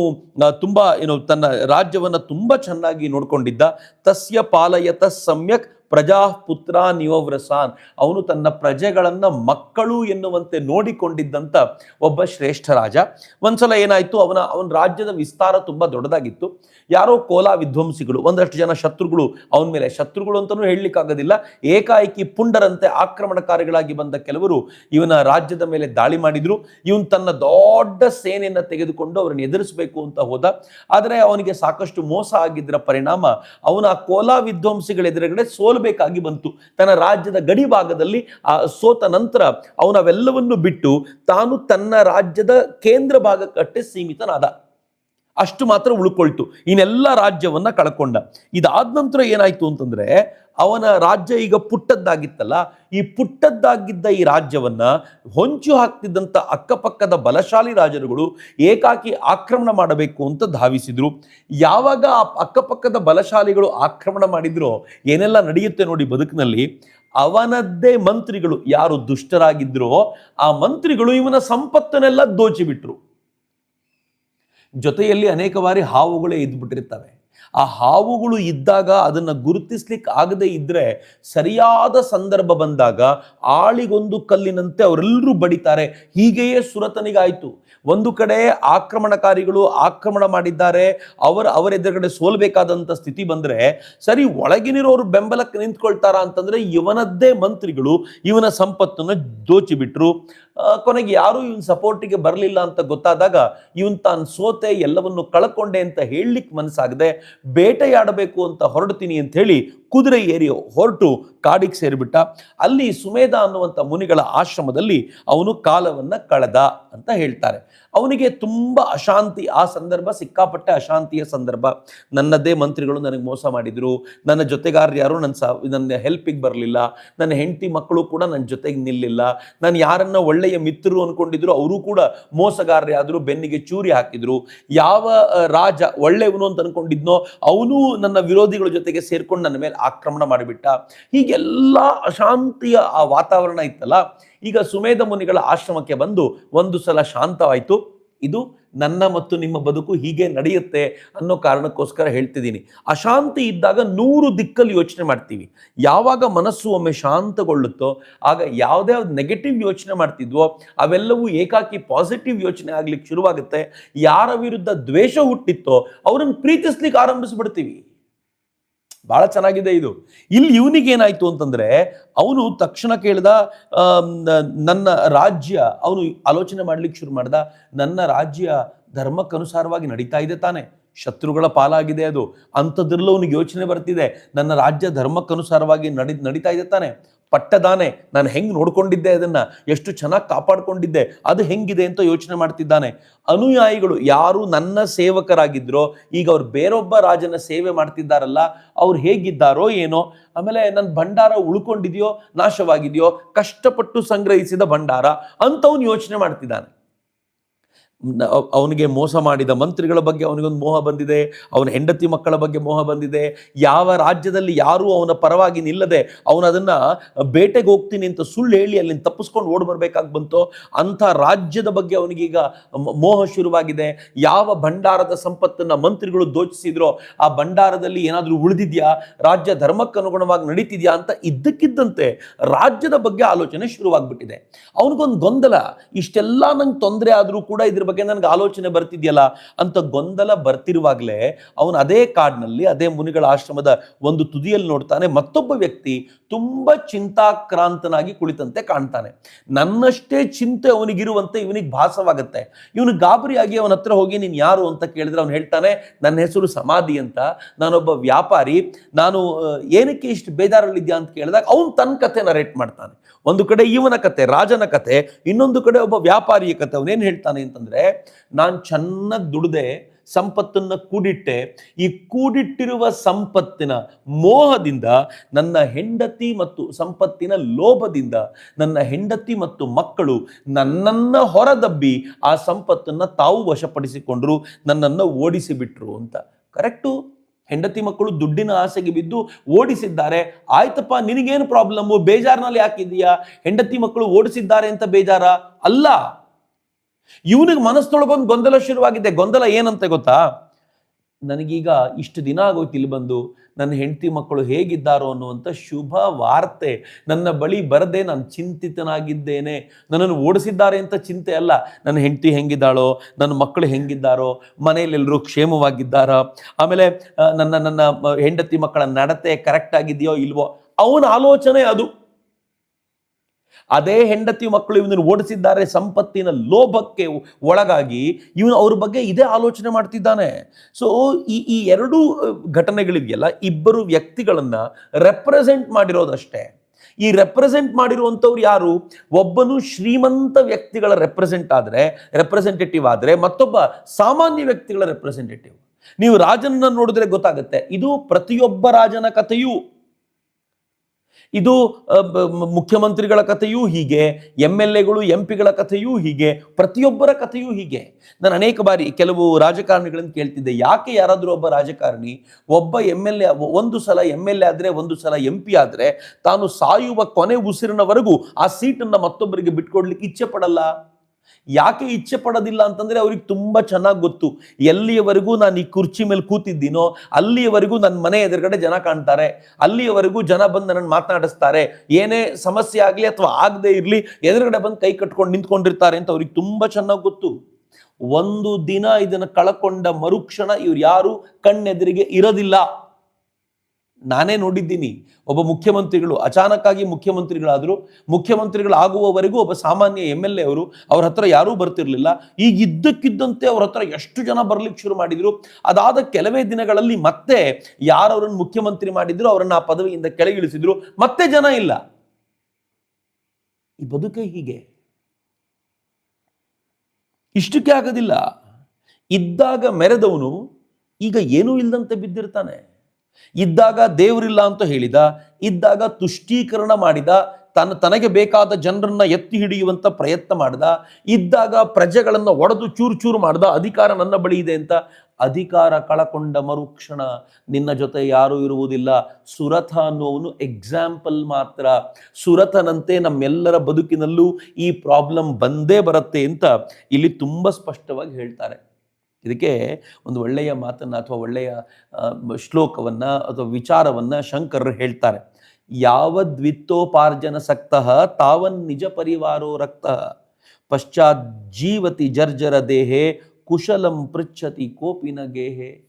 ತುಂಬ ಏನು ತನ್ನ ರಾಜ್ಯವನ್ನ ತುಂಬಾ ಚೆನ್ನಾಗಿ ನೋಡ್ಕೊಂಡಿದ್ದ. ತಸ್ಯ ಪಾಲಯತ ಸಮ್ಯಕ್ ಪ್ರಜಾ ಪುತ್ರ ನಿಯೋವ್ರಸಾನ್ ಅವನು ತನ್ನ ಪ್ರಜೆಗಳನ್ನು ಮಕ್ಕಳು ಎನ್ನುವಂತೆ ನೋಡಿಕೊಂಡಿದ್ದಂಥ ಒಬ್ಬ ಶ್ರೇಷ್ಠ ರಾಜ. ಒಂದ್ಸಲ ಏನಾಯ್ತು, ಅವನ ಅವನ ರಾಜ್ಯದ ವಿಸ್ತಾರ ತುಂಬಾ ದೊಡ್ಡದಾಗಿತ್ತು. ಯಾರೋ ಕೋಲಾ ವಿಧ್ವಂಸಿಗಳು, ಒಂದಷ್ಟು ಜನ ಶತ್ರುಗಳು ಅವನ ಮೇಲೆ, ಶತ್ರುಗಳು ಅಂತಲೂ ಹೇಳಲಿಕ್ಕಾಗೋದಿಲ್ಲ. ಏಕಾಏಕಿ ಪುಂಡರಂತೆ ಆಕ್ರಮಣಕಾರಿಗಳಾಗಿ ಬಂದ ಕೆಲವರು ಇವನ ರಾಜ್ಯದ ಮೇಲೆ ದಾಳಿ ಮಾಡಿದ್ರು. ಇವನು ತನ್ನ ದೊಡ್ಡ ಸೇನೆಯನ್ನು ತೆಗೆದುಕೊಂಡು ಅವರನ್ನು ಎದುರಿಸಬೇಕು ಅಂತ ಹೋದ. ಆದರೆ ಅವನಿಗೆ ಸಾಕಷ್ಟು ಮೋಸ ಆಗಿದ್ದರ ಪರಿಣಾಮ ಅವನ ಕೋಲಾ ವಿಧ್ವಂಸಿಗಳ ಎದುರುಗಡೆ ಸೋಲಬೇಕಾಗಿ ಬಂತು. ತನ್ನ ರಾಜ್ಯದ ಗಡಿ ಭಾಗದಲ್ಲಿ ಆ ಸೋತ ನಂತರ ಅವನವೆಲ್ಲವನ್ನು ಬಿಟ್ಟು ತಾನು ತನ್ನ ರಾಜ್ಯದ ಕೇಂದ್ರ ಭಾಗಕ್ಕಷ್ಟೇ ಸೀಮಿತನಾದ. ಅಷ್ಟು ಮಾತ್ರ ಉಳ್ಕೊಳ್ತು. ಇನ್ನೆಲ್ಲ ರಾಜ್ಯವನ್ನ ಕಳ್ಕೊಂಡ. ಇದಾದ ನಂತರ ಏನಾಯ್ತು ಅಂತಂದ್ರೆ, ಅವನ ರಾಜ್ಯ ಈಗ ಪುಟ್ಟದ್ದಾಗಿತ್ತಲ್ಲ, ಈ ಪುಟ್ಟದ್ದಾಗಿದ್ದ ಈ ರಾಜ್ಯವನ್ನ ಹೊಂಚು ಹಾಕ್ತಿದ್ದಂಥ ಅಕ್ಕಪಕ್ಕದ ಬಲಶಾಲಿ ರಾಜರುಗಳು ಏಕಾಕಿ ಆಕ್ರಮಣ ಮಾಡಬೇಕು ಅಂತ ಧಾವಿಸಿದ್ರು. ಯಾವಾಗ ಆ ಅಕ್ಕಪಕ್ಕದ ಬಲಶಾಲಿಗಳು ಆಕ್ರಮಣ ಮಾಡಿದ್ರೋ, ಏನೆಲ್ಲ ನಡೆಯುತ್ತೆ ನೋಡಿ ಬದುಕಿನಲ್ಲಿ, ಅವನದ್ದೇ ಮಂತ್ರಿಗಳು ಯಾರು ದುಷ್ಟರಾಗಿದ್ರೋ, ಆ ಮಂತ್ರಿಗಳು ಇವನ ಸಂಪತ್ತನ್ನೆಲ್ಲ ದೋಚಿಬಿಟ್ರು. ಜೊತೆಯಲ್ಲಿ ಅನೇಕ ಬಾರಿ ಹಾವುಗಳೇ ಇದ್ಬಿಟ್ಟಿರ್ತವೆ ಆ ಹಾವುಗಳು ಇದ್ದಾಗ ಅದನ್ನು ಗುರುತಿಸ್ಲಿಕ್ಕೆ ಆಗದೆ ಇದ್ದರೆ ಸರಿಯಾದ ಸಂದರ್ಭ ಬಂದಾಗ ಆಳಿಗೊಂದು ಕಲ್ಲಿನಂತೆ ಅವರೆಲ್ಲರೂ ಬಡಿತಾರೆ. ಹೀಗೆಯೇ ಸುರತನಿಗಾಯಿತು. ಒಂದು ಕಡೆ ಆಕ್ರಮಣಕಾರಿಗಳು ಆಕ್ರಮಣ ಮಾಡಿದ್ದಾರೆ. ಅವರ ಅವರ ಎದುರುಗಡೆ ಸೋಲ್ಬೇಕಾದಂಥ ಸ್ಥಿತಿ ಬಂದರೆ ಸರಿ ಒಳಗಿನಿರೋರು ಬೆಂಬಲಕ್ಕೆ ನಿಂತ್ಕೊಳ್ತಾರ ಅಂತಂದ್ರೆ ಇವನದ್ದೇ ಮಂತ್ರಿಗಳು, ಇವನ ಸಂಪತ್ತನ್ನು ದೋಚಿಬಿಟ್ರು. ಕೊನೆಗೆ ಯಾರು ಇವನ್ ಸಪೋರ್ಟಿಗೆ ಬರಲಿಲ್ಲ ಅಂತ ಗೊತ್ತಾದಾಗ ಇವನ್ ತಾನು ಸೋತೆ ಎಲ್ಲವನ್ನು ಕಳ್ಕೊಂಡೆ ಅಂತ ಹೇಳಲಿಕ್ಕೆ ಮನಸ್ಸಾಗದೆ ಬೇಟೆಯಾಡಬೇಕು ಅಂತ ಹೊರಡ್ತೀನಿ ಅಂತ ಹೇಳಿ ಕುದುರೆ ಏರಿ ಹೊರಟು ಕಾಡಿಗೆ ಸೇರಿಬಿಟ್ಟ. ಅಲ್ಲಿ ಸುಮೇಧ ಅನ್ನುವಂಥ ಮುನಿಗಳ ಆಶ್ರಮದಲ್ಲಿ ಅವನು ಕಾಲವನ್ನು ಕಳೆದ ಅಂತ ಹೇಳ್ತಾರೆ. ಅವನಿಗೆ ತುಂಬ ಅಶಾಂತಿ, ಆ ಸಂದರ್ಭ ಸಿಕ್ಕಾಪಟ್ಟೆ ಅಶಾಂತಿಯ ಸಂದರ್ಭ. ನನ್ನದೇ ಮಂತ್ರಿಗಳು ನನಗೆ ಮೋಸ ಮಾಡಿದರು. ನನ್ನ ಜೊತೆಗಾರರು ಯಾರು ನನ್ನ ಸ, ನನ್ನ ಹೆಲ್ಪಿಗೆ ಬರಲಿಲ್ಲ. ನನ್ನ ಹೆಂಡತಿ ಮಕ್ಕಳು ಕೂಡ ನನ್ನ ಜೊತೆಗೆ ನಿಲ್ಲಿಲ್ಲ. ನಾನು ಯಾರನ್ನ ಒಳ್ಳೆಯ ಮಿತ್ರರು ಅಂದ್ಕೊಂಡಿದ್ರು ಅವರು ಕೂಡ ಮೋಸಗಾರರೇ ಆದ್ರು ಬೆನ್ನಿಗೆ ಚೂರಿ ಹಾಕಿದ್ರು. ಯಾವ ರಾಜ ಒಳ್ಳೆಯವನು ಅಂತ ಅಂದ್ಕೊಂಡಿದ್ನೋ ಅವನು ನನ್ನ ವಿರೋಧಿಗಳ ಜೊತೆಗೆ ಸೇರ್ಕೊಂಡು ನನ್ನ ಮೇಲೆ ಆಕ್ರಮಣ ಮಾಡಿಬಿಟ್ಟ. ಹೀಗೆಲ್ಲ ಅಶಾಂತಿಯ ಆ ವಾತಾವರಣ ಇತ್ತಲ್ಲ, ಈಗ ಸುಮೇಧ ಮುನಿಗಳ ಆಶ್ರಮಕ್ಕೆ ಬಂದು ಒಂದು ಸಲ ಶಾಂತವಾಯಿತು. ಇದು ನನ್ನ ಮತ್ತು ನಿಮ್ಮ ಬದುಕು ಹೀಗೆ ನಡೆಯುತ್ತೆ ಅನ್ನೋ ಕಾರಣಕ್ಕೋಸ್ಕರ ಹೇಳ್ತಿದ್ದೀನಿ. ಅಶಾಂತಿ ಇದ್ದಾಗ ನೂರು ದಿಕ್ಕಲ್ಲಿ ಯೋಚನೆ ಮಾಡ್ತೀವಿ. ಯಾವಾಗ ಮನಸ್ಸು ಒಮ್ಮೆ ಶಾಂತಗೊಳ್ಳುತ್ತೋ, ಆಗ ಯಾವುದೇ ನೆಗೆಟಿವ್ ಯೋಚನೆ ಮಾಡ್ತಿದ್ವೋ, ಅವೆಲ್ಲವೂ ಏಕಾಕಿ ಪಾಸಿಟಿವ್ ಯೋಚನೆ ಆಗ್ಲಿಕ್ಕೆ ಶುರುವಾಗುತ್ತೆ. ಯಾರ ವಿರುದ್ಧ ದ್ವೇಷ ಹುಟ್ಟಿತ್ತೋ, ಅವ್ರನ್ನ ಪ್ರೀತಿಸ್ಲಿಕ್ಕೆ ಆರಂಭಿಸ್ಬಿಡ್ತೀವಿ. ಬಹಳ ಚೆನ್ನಾಗಿದೆ ಇದು. ಇಲ್ಲಿ ಇವನಿಗೆ ಏನಾಯ್ತು ಅಂತಂದ್ರೆ, ಅವನು ತಕ್ಷಣ ಕೇಳಿದ ನನ್ನ ರಾಜ್ಯ, ಅವನು ಆಲೋಚನೆ ಮಾಡ್ಲಿಕ್ಕೆ ಶುರು ಮಾಡ್ದ, ನನ್ನ ರಾಜ್ಯ ಧರ್ಮಕ್ಕನುಸಾರವಾಗಿ ನಡೀತಾ ಇದೆ ತಾನೆ. ಶತ್ರುಗಳ ಪಾಲಾಗಿದೆ ಅದು. ಅಂಥದ್ರಲ್ಲೂ ಅವನಿಗೆ ಯೋಚನೆ ಬರ್ತಿದೆ. ನನ್ನ ರಾಜ್ಯ ಧರ್ಮಕ್ಕನುಸಾರವಾಗಿ ನಡಿ, ನಡೀತಾ ಇದೆ ತಾನೆ. ಪಟ್ಟದಾನೆ. ನಾನು ಹೆಂಗೆ ನೋಡ್ಕೊಂಡಿದ್ದೆ ಅದನ್ನ? ಎಷ್ಟು ಚೆನ್ನಾಗಿ ಕಾಪಾಡ್ಕೊಂಡಿದ್ದೆ? ಅದು ಹೆಂಗಿದೆ ಅಂತ ಯೋಚನೆ ಮಾಡ್ತಿದ್ದಾನೆ. ಅನುಯಾಯಿಗಳು ಯಾರು ನನ್ನ ಸೇವಕರಾಗಿದ್ರೋ, ಈಗ ಅವ್ರು ಬೇರೊಬ್ಬ ರಾಜನ ಸೇವೆ ಮಾಡ್ತಿದ್ದಾರಲ್ಲ, ಅವ್ರು ಹೇಗಿದ್ದಾರೋ ಏನೋ, ಆಮೇಲೆ ನನ್ನ ಭಂಡಾರ ಉಳ್ಕೊಂಡಿದೆಯೋ, ನಾಶವಾಗಿದೆಯೋ, ಕಷ್ಟಪಟ್ಟು ಸಂಗ್ರಹಿಸಿದ ಭಂಡಾರ ಅಂತವ್ನು ಯೋಚನೆ ಮಾಡ್ತಿದ್ದಾನೆ. ಅವನಿಗೆ ಮೋಸ ಮಾಡಿದ ಮಂತ್ರಿಗಳ ಬಗ್ಗೆ ಅವನಿಗೊಂದು ಮೋಹ ಬಂದಿದೆ, ಅವನ ಹೆಂಡತಿ ಮಕ್ಕಳ ಬಗ್ಗೆ ಮೋಹ ಬಂದಿದೆ. ಯಾವ ರಾಜ್ಯದಲ್ಲಿ ಯಾರೂ ಅವನ ಪರವಾಗಿ ನಿಲ್ಲದೆ ಅವನು ಬೇಟೆಗೆ ಹೋಗ್ತೀನಿ ಅಂತ ಸುಳ್ಳು ಹೇಳಿ ಅಲ್ಲಿಂದ ತಪ್ಪಿಸ್ಕೊಂಡು ಓಡ್ ಬರಬೇಕಾಗಿ ಬಂತು, ಅಂಥ ರಾಜ್ಯದ ಬಗ್ಗೆ ಅವನಿಗೀಗ ಮೋಹ ಶುರುವಾಗಿದೆ. ಯಾವ ಭಂಡಾರದ ಸಂಪತ್ತನ್ನ ಮಂತ್ರಿಗಳು ದೋಚಿಸಿದ್ರೋ, ಆ ಭಂಡಾರದಲ್ಲಿ ಏನಾದರೂ ಉಳಿದಿದೆಯಾ, ರಾಜ್ಯ ಧರ್ಮಕ್ಕೆ ಅನುಗುಣವಾಗಿ ನಡೀತಿದ್ಯಾ ಅಂತ ಇದ್ದಕ್ಕಿದ್ದಂತೆ ರಾಜ್ಯದ ಬಗ್ಗೆ ಆಲೋಚನೆ ಶುರುವಾಗ್ಬಿಟ್ಟಿದೆ. ಅವನಿಗೊಂದು ಗೊಂದಲ, ಇಷ್ಟೆಲ್ಲ ನಂಗೆ ತೊಂದರೆ ಆದರೂ ಕೂಡ ಇದ್ರ ನನಗೆ ಆಲೋಚನೆ ಬರ್ತಿದೆಯಲ್ಲ ಅಂತ ಗೊಂದಲ ಬರ್ತಿರುವಾಗಲೇ ಅವನು ಅದೇ ಕಾಡಿನಲ್ಲಿ, ಅದೇ ಮುನಿಗಳ ಆಶ್ರಮದ ಒಂದು ತುದಿಯಲ್ಲಿ ನೋಡ್ತಾನೆ, ಮತ್ತೊಬ್ಬ ವ್ಯಕ್ತಿ ತುಂಬ ಚಿಂತಾಕ್ರಾಂತನಾಗಿ ಕುಳಿತಂತೆ ಕಾಣ್ತಾನೆ. ನನ್ನಷ್ಟೇ ಚಿಂತೆ ಅವನಿಗಿರುವಂತೆ ಇವನಿಗೆ ಭಾಸವಾಗುತ್ತೆ. ಇವನು ಗಾಬರಿಯಾಗಿ ಅವನ ಹತ್ರ ಹೋಗಿ, ನೀನು ಯಾರು ಅಂತ ಕೇಳಿದ್ರೆ ಅವನು ಹೇಳ್ತಾನೆ, ನನ್ನ ಹೆಸರು ಸಮಾಧಿ ಅಂತ. ನಾನೊಬ್ಬ ವ್ಯಾಪಾರಿ, ನಾನು, ಏನಕ್ಕೆ ಇಷ್ಟು ಬೇಜಾರಲ್ಲಿದ್ಯಾ ಅಂತ ಕೇಳಿದಾಗ ಅವನು ತನ್ನ ಕತೆ ನರೇಟ್ ಮಾಡ್ತಾನೆ. ಒಂದು ಕಡೆ ಇವನ ಕತೆ, ರಾಜನ ಕತೆ, ಇನ್ನೊಂದು ಕಡೆ ಒಬ್ಬ ವ್ಯಾಪಾರಿಯ ಕತೆ. ಅವನೇನು ಹೇಳ್ತಾನೆ ಅಂತಂದ್ರೆ, ನಾನು ಚೆನ್ನಾಗಿ ದುಡ್ದೆ, ಸಂಪತ್ತನ್ನ ಕೂಡಿಟ್ಟೆ. ಈ ಕೂಡಿಟ್ಟಿರುವ ಸಂಪತ್ತಿನ ಮೋಹದಿಂದ, ನನ್ನ ಹೆಂಡತಿ ಮತ್ತು ಸಂಪತ್ತಿನ ಲೋಭದಿಂದ, ನನ್ನ ಹೆಂಡತಿ ಮತ್ತು ಮಕ್ಕಳು ನನ್ನನ್ನು ಹೊರದಬ್ಬಿ, ಆ ಸಂಪತ್ತನ್ನು ತಾವು ವಶಪಡಿಸಿಕೊಂಡ್ರು, ನನ್ನನ್ನು ಓಡಿಸಿಬಿಟ್ರು ಅಂತ. ಕರೆಕ್ಟು? ಹೆಂಡತಿ ಮಕ್ಕಳು ದುಡ್ಡಿನ ಆಸೆಗೆ ಬಿದ್ದು ಓಡಿಸಿದ್ದಾರೆ. ಆಯ್ತಪ್ಪ, ನಿನಗೇನು ಪ್ರಾಬ್ಲಮ್ಮು ಬೇಜಾರ್ನಲ್ಲಿ ಯಾಕಿದೀಯಾ ಹೆಂಡತಿ ಮಕ್ಕಳು ಓಡಿಸಿದ್ದಾರೆ ಅಂತ ಬೇಜಾರ? ಅಲ್ಲ. ಇವನಿಗೆ ಮನಸ್ಸೊಳಗೊಂದು ಗೊಂದಲ ಶುರುವಾಗಿದೆ. ಗೊಂದಲ ಏನಂತೆ ಗೊತ್ತಾ? ನನಗೀಗ ಇಷ್ಟು ದಿನ ಆಗೋಯ್ತು ಇಲ್ಲಿ ಬಂದು. ನನ್ನ ಹೆಂಡತಿ ಮಕ್ಕಳು ಹೇಗಿದ್ದಾರೋ ಅನ್ನುವಂಥ ಶುಭ ವಾರ್ತೆ. ನನ್ನ ಬಳಿ ಬರದೆ ನಾನು ಚಿಂತಿತನಾಗಿದ್ದೇನೆ. ನನ್ನನ್ನು ಓಡಿಸಿದ್ದಾರೆ ಅಂತ ಚಿಂತೆ ಅಲ್ಲ. ನನ್ನ ಹೆಂಡತಿ ಹೆಂಗಿದ್ದಾಳೋ, ನನ್ನ ಮಕ್ಕಳು ಹೆಂಗಿದ್ದಾರೋ ಮನೆಯಲ್ಲೆಲ್ಲರೂ ಕ್ಷೇಮವಾಗಿದ್ದಾರಾ? ಆಮೇಲೆ ನನ್ನ ನನ್ನ ಹೆಂಡತಿ ಮಕ್ಕಳ ನಡತೆ ಕರೆಕ್ಟ್ ಆಗಿದೆಯೋ ಇಲ್ವೋ? ಅವನ ಆಲೋಚನೆ ಅದು. ಅದೇ ಹೆಂಡತಿ ಮಕ್ಕಳು ಇವನನ್ನು ಓಡಿಸಿದ್ದಾರೆ ಸಂಪತ್ತಿನ ಲೋಭಕ್ಕೆ ಒಳಗಾಗಿ ಇವನು ಅವ್ರ ಬಗ್ಗೆ ಇದೇ ಆಲೋಚನೆ ಮಾಡ್ತಿದ್ದಾನೆ. ಸೊ ಈ ಈ ಎರಡೂ ಘಟನೆಗಳಿದೆಯಲ್ಲ, ಇಬ್ಬರು ವ್ಯಕ್ತಿಗಳನ್ನ ರೆಪ್ರೆಸೆಂಟ್ ಮಾಡಿರೋದಷ್ಟೇ. ಈ ರೆಪ್ರೆಸೆಂಟ್ ಮಾಡಿರುವಂಥವ್ರು ಯಾರು? ಒಬ್ಬನು ಶ್ರೀಮಂತ ವ್ಯಕ್ತಿಗಳ ರೆಪ್ರೆಸೆಂಟ್ ಆದರೆ ರೆಪ್ರೆಸೆಂಟೇಟಿವ್ ಆದರೆ, ಮತ್ತೊಬ್ಬ ಸಾಮಾನ್ಯ ವ್ಯಕ್ತಿಗಳ ರೆಪ್ರೆಸೆಂಟೇಟಿವ್ ನೀವು ರಾಜನನ್ನ ನೋಡಿದ್ರೆ ಗೊತ್ತಾಗುತ್ತೆ, ಇದು ಪ್ರತಿಯೊಬ್ಬ ರಾಜನ ಕಥೆಯೂ. ಇದು ಮುಖ್ಯಮಂತ್ರಿಗಳ ಕಥೆಯೂ ಹೀಗೆ ಎಂ ಎಲ್ ಎಗಳು, ಎಂ ಪಿಗಳ ಕಥೆಯೂ ಹೀಗೆ, ಪ್ರತಿಯೊಬ್ಬರ ಕಥೆಯೂ ಹೀಗೆ. ನಾನು ಅನೇಕ ಬಾರಿ ಕೆಲವು ರಾಜಕಾರಣಿಗಳನ್ನು ಕೇಳ್ತಿದ್ದೆ. ಯಾಕೆ ಯಾರಾದರೂ ಒಬ್ಬ ರಾಜಕಾರಣಿ, ಒಬ್ಬ ಎಂ ಎಲ್ ಎ, ಒಂದು ಸಲ ಎಂ ಎಲ್ ಎ ಆದರೆ, ಒಂದು ಸಲ ಎಂ ಪಿ ಆದರೆ, ತಾನು ಸಾಯುವ ಕೊನೆ ಉಸಿರಿನವರೆಗೂ ಆ ಸೀಟನ್ನು ಮತ್ತೊಬ್ಬರಿಗೆ ಬಿಟ್ಕೊಡ್ಲಿಕ್ಕೆ ಇಚ್ಛೆ ಪಡಲ್ಲ? ಯಾಕೆ ಇಚ್ಛೆ ಪಡೋದಿಲ್ಲ ಅಂತಂದ್ರೆ ಅವ್ರಿಗೆ ತುಂಬಾ ಚೆನ್ನಾಗಿ ಗೊತ್ತು. ಎಲ್ಲಿಯವರೆಗೂ ನಾನು ಈ ಕುರ್ಚಿ ಮೇಲೆ ಕೂತಿದ್ದೀನೋ, ಅಲ್ಲಿಯವರೆಗೂ ನನ್ನ ಮನೆ ಎದುರುಗಡೆ ಜನ ಕಾಣ್ತಾರೆ, ಅಲ್ಲಿಯವರೆಗೂ ಜನ ಬಂದು ನನ್ನನ್ನು ಮಾತನಾಡಿಸ್ತಾರೆ, ಏನೇ ಸಮಸ್ಯೆ ಆಗಲಿ ಅಥವಾ ಆಗದೆ ಇರಲಿ, ಎದುರುಗಡೆ ಬಂದು ಕೈ ಕಟ್ಕೊಂಡು ನಿಂತ್ಕೊಂಡಿರ್ತಾರೆ ಅಂತ ಅವ್ರಿಗೆ ತುಂಬಾ ಚೆನ್ನಾಗಿ ಗೊತ್ತು. ಒಂದು ದಿನ ಇದನ್ನು ಕಳಕೊಂಡ ಮರುಕ್ಷಣ ಇವ್ರು ಯಾರು ಕಣ್ಣೆದುರಿಗೆ ಇರೋದಿಲ್ಲ. ನಾನೇ ನೋಡಿದ್ದೀನಿ. ಒಬ್ಬ ಮುಖ್ಯಮಂತ್ರಿಗಳು, ಅಚಾನಕ್ಕಾಗಿ ಮುಖ್ಯಮಂತ್ರಿಗಳಾದರು, ಮುಖ್ಯಮಂತ್ರಿಗಳಾಗುವವರೆಗೂ ಒಬ್ಬ ಸಾಮಾನ್ಯ ಎಂ ಎಲ್ ಎ ಅವರು ಅವ್ರ ಹತ್ರ ಯಾರೂ ಬರ್ತಿರ್ಲಿಲ್ಲ. ಈಗ ಇದ್ದಕ್ಕಿದ್ದಂತೆ ಅವ್ರ ಹತ್ರ ಎಷ್ಟು ಜನ ಬರ್ಲಿಕ್ಕೆ ಶುರು ಮಾಡಿದ್ರು. ಅದಾದ ಕೆಲವೇ ದಿನಗಳಲ್ಲಿ ಮತ್ತೆ ಯಾರು ಅವರನ್ನು ಮುಖ್ಯಮಂತ್ರಿ ಮಾಡಿದ್ರು, ಅವರನ್ನು ಆ ಪದವಿಯಿಂದ ಕೆಳಗಿಳಿಸಿದ್ರು. ಮತ್ತೆ ಜನ ಇಲ್ಲ. ಈ ಬದುಕೆ ಹೀಗೆ. ಇಷ್ಟಕ್ಕೆ ಆಗೋದಿಲ್ಲ. ಇದ್ದಾಗ ಮೆರೆದವನು ಈಗ ಏನೂ ಇಲ್ಲದಂತೆ ಬಿದ್ದಿರ್ತಾನೆ. ಇದ್ದಾಗ ದೇವರಿಲ್ಲ ಅಂತ ಹೇಳಿದ, ಇದ್ದಾಗ ತುಷ್ಟೀಕರಣ ಮಾಡಿದ, ತನ್ನ ತನಗೆ ಬೇಕಾದ ಜನರನ್ನ ಎತ್ತಿ ಹಿಡಿಯುವಂಥ ಪ್ರಯತ್ನ ಮಾಡ್ದ, ಇದ್ದಾಗ ಪ್ರಜೆಗಳನ್ನು ಒಡೆದು ಚೂರು ಚೂರು ಮಾಡ್ದ, ಅಧಿಕಾರ ನನ್ನ ಬಳಿ ಇದೆ ಅಂತ ಅಧಿಕಾರ ಕಳಕೊಂಡ ಮರುಕ್ಷಣ ನಿನ್ನ ಜೊತೆ ಯಾರೂ ಇರುವುದಿಲ್ಲ. ಸುರಥ ಅನ್ನುವನು ಎಕ್ಸಾಂಪಲ್ ಮಾತ್ರ. ಸುರಥನಂತೆ ನಮ್ಮೆಲ್ಲರ ಬದುಕಿನಲ್ಲೂ ಈ ಪ್ರಾಬ್ಲಮ್ ಬಂದೇ ಬರುತ್ತೆ ಅಂತ ಇಲ್ಲಿ ತುಂಬ ಸ್ಪಷ್ಟವಾಗಿ ಹೇಳ್ತಾರೆ. ಇದಕ್ಕೆ ಒಂದು ಒಳ್ಳೆಯ ಮಾತನ್ನು ಅಥವಾ ಒಳ್ಳೆಯ ಶ್ಲೋಕವನ್ನು ಅಥವಾ ವಿಚಾರವನ್ನು ಶಂಕರರು ಹೇಳ್ತಾರೆ. ಯಾವದ್ವಿತ್ತೋಪಾರ್ಜನ ಸಕ್ತಃ ತಾವನ್ ನಿಜ ಪರಿವಾರೋ ರಕ್ತ. ಪಶ್ಚಾತ್ ಜೀವತಿ ಜರ್ಜರ ದೇಹೆ ಕುಶಲಂ ಪೃಚ್ಛತಿ ಕೋಪಿನ ಗೇಹೆ.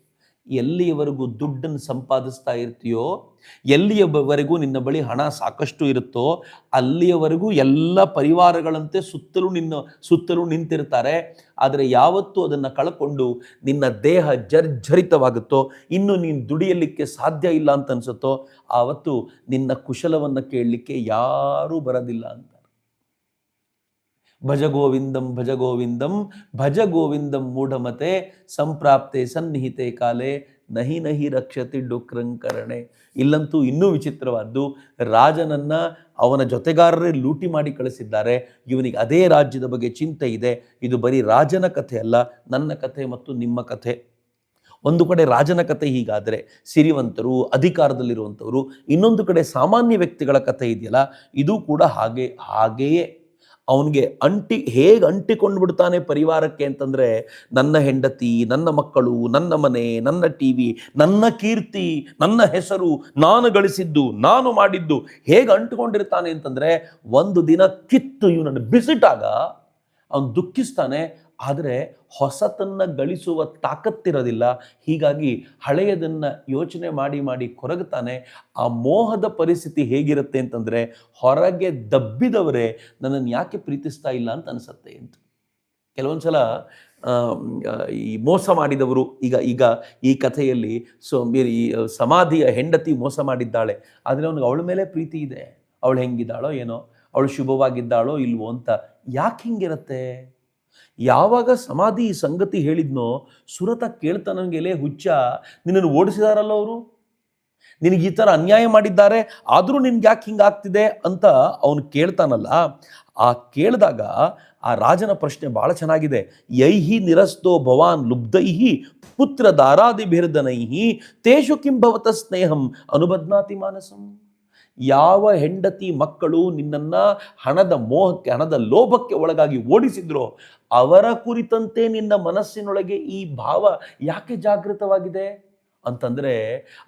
ಎಲ್ಲಿಯವರೆಗೂ ದುಡ್ಡನ್ನು ಸಂಪಾದಿಸ್ತಾ ಇರ್ತೀಯೋ, ಎಲ್ಲಿಯವರೆಗೂ ನಿನ್ನ ಬಳಿ ಹಣ ಸಾಕಷ್ಟು ಇರುತ್ತೋ, ಅಲ್ಲಿಯವರೆಗೂ ಎಲ್ಲ ಪರಿವಾರಗಳಂತೆ ಸುತ್ತಲೂ ನಿನ್ನ, ಸುತ್ತಲೂ ನಿಂತಿರ್ತಾರೆ. ಆದರೆ ಯಾವತ್ತೂ ಅದನ್ನು ಕಳ್ಕೊಂಡು ನಿನ್ನ ದೇಹ ಜರ್ಜರಿತವಾಗುತ್ತೋ, ಇನ್ನು ನೀನು ದುಡಿಯಲಿಕ್ಕೆ ಸಾಧ್ಯ ಇಲ್ಲ ಅಂತ ಅನಿಸುತ್ತೋ, ಆವತ್ತು ನಿನ್ನ ಕುಶಲವನ್ನು ಕೇಳಲಿಕ್ಕೆ ಯಾರೂ ಬರೋದಿಲ್ಲ ಅಂತ. ಭಜ ಗೋವಿಂದಂ ಭಜ ಗೋವಿಂದಂ ಭಜ ಗೋವಿಂದಂ ಮೂಢಮತೆ, ಸಂಪ್ರಾಪ್ತೆ ಸನ್ನಿಹಿತೆ ಕಾಲೆ, ನಹಿ ನಹಿ ರಕ್ಷತಿ ಡುಕ್ರಂಕರಣೆ ಇಲ್ಲಂತೂ ಇನ್ನೂ ವಿಚಿತ್ರವಾದ್ದು, ರಾಜನನ್ನ ಅವನ ಜೊತೆಗಾರರೇ ಲೂಟಿ ಮಾಡಿ ಕಳಿಸಿದ್ದಾರೆ. ಇವನಿಗೆ ಅದೇ ರಾಜ್ಯದ ಬಗ್ಗೆ ಚಿಂತೆ ಇದೆ. ಇದು ಬರೀ ರಾಜನ ಕಥೆ ಅಲ್ಲ, ನನ್ನ ಕಥೆ ಮತ್ತು ನಿಮ್ಮ ಕಥೆ. ಒಂದು ಕಡೆ ರಾಜನ ಕಥೆ ಹೀಗಾದರೆ, ಸಿರಿವಂತರು ಅಧಿಕಾರದಲ್ಲಿರುವಂಥವರು ಇನ್ನೊಂದು ಕಡೆ ಸಾಮಾನ್ಯ ವ್ಯಕ್ತಿಗಳ ಕಥೆ ಇದೆಯಲ್ಲ, ಇದು ಕೂಡ ಹಾಗೆ, ಹಾಗೆಯೇ. ಅವನಿಗೆ ಅಂಟಿ, ಹೇಗೆ ಅಂಟಿಕೊಂಡು ಬಿಡ್ತಾನೆ ಪರಿವಾರಕ್ಕೆ ಅಂತಂದರೆ, ನನ್ನ ಹೆಂಡತಿ, ನನ್ನ ಮಕ್ಕಳು, ನನ್ನ ಮನೆ, ನನ್ನ ಟಿ ವಿ, ನನ್ನ ಕೀರ್ತಿ, ನನ್ನ ಹೆಸರು ನಾನು ಗಳಿಸಿದ್ದು, ನಾನು ಮಾಡಿದ್ದು ಹೇಗೆ ಅಂಟಿಕೊಂಡಿರ್ತಾನೆ ಅಂತಂದರೆ, ಒಂದು ದಿನ ಕಿತ್ತು ಇವನನ್ನು ಬಿಸಿಟಾಗ, ಅವನು ದುಃಖಿಸ್ತಾನೆ ಆದರೆ ಹೊಸತನ್ನು ಗಳಿಸುವ ತಾಕತ್ತಿರೋದಿಲ್ಲ. ಹೀಗಾಗಿ ಹಳೆಯದನ್ನು ಯೋಚನೆ ಮಾಡಿ ಮಾಡಿ ಕೊರಗುತ್ತಾನೆ. ಆ ಮೋಹದ ಪರಿಸ್ಥಿತಿ ಹೇಗಿರುತ್ತೆ ಅಂತಂದರೆ ಹೊರಗೆ ದಬ್ಬಿದವರೇ ನನ್ನನ್ನು ಯಾಕೆ ಪ್ರೀತಿಸ್ತಾ ಇಲ್ಲ ಅಂತ ಅನಿಸುತ್ತೆ ಅಂತ. ಕೆಲವೊಂದ್ಸಲ ಸಲ ಈ ಮೋಸ ಮಾಡಿದವರು ಈಗ ಈಗ ಈ ಕಥೆಯಲ್ಲಿ ಸೊ ಈ ಸಮಾಧಿಯ ಹೆಂಡತಿ ಮೋಸ ಮಾಡಿದ್ದಾಳೆ. ಆದರೆ ಅವನಿಗೆ ಅವಳ ಮೇಲೆ ಪ್ರೀತಿ ಇದೆ. ಅವಳು ಹೆಂಗಿದ್ದಾಳೋ ಏನೋ, ಅವಳು ಶುಭವಾಗಿದ್ದಾಳೋ ಇಲ್ವೋ ಅಂತ ಯಾಕೆ ಹಿಂಗಿರತ್ತೆ? ಯಾವಾಗ ಸಮಾಧಿ ಸಂಗತಿ ಹೇಳಿದ್ನೋ ಸುರತ ಕೇಳ್ತಾನಂಗೆಲೆ ಹುಚ್ಚ, ನಿನ್ನನ್ನು ಓಡಿಸಿದಾರಲ್ಲ ಅವರು? ನಿನಗೆ ಈ ಥರ ಅನ್ಯಾಯ ಮಾಡಿದ್ದಾರೆ, ಆದರೂ ನಿನ್ಗೆ ಯಾಕೆ ಹಿಂಗಾಗ್ತಿದೆ ಅಂತ ಅವನು ಕೇಳ್ತಾನಲ್ಲ. ಆ ಕೇಳಿದಾಗ ಆ ರಾಜನ ಪ್ರಶ್ನೆ ಭಾಳ ಚೆನ್ನಾಗಿದೆ. ಯೈಹಿ ನಿರಸ್ತೋ ಭವಾನ್ ಲುಬ್ಧೈಹಿ, ಪುತ್ರ ದಾರಾದಿಭಿರ್ದನೈಹಿ ತೇಷು ಕಿಂಭವತ ಸ್ನೇಹಂ ಅನುಬದ್ನಾತಿ ಮಾನಸಂ. ಯಾವ ಹೆಂಡತಿ ಮಕ್ಕಳು ನಿನ್ನನ್ನು ಹಣದ ಮೋಹಕ್ಕೆ, ಹಣದ ಲೋಭಕ್ಕೆ ಒಳಗಾಗಿ ಓಡಿಸಿದ್ರೋ ಅವರ ಕುರಿತಂತೆ ನಿನ್ನ ಮನಸ್ಸಿನೊಳಗೆ ಈ ಭಾವ ಯಾಕೆ ಜಾಗೃತವಾಗಿದೆ? ಅಂತಂದ್ರೆ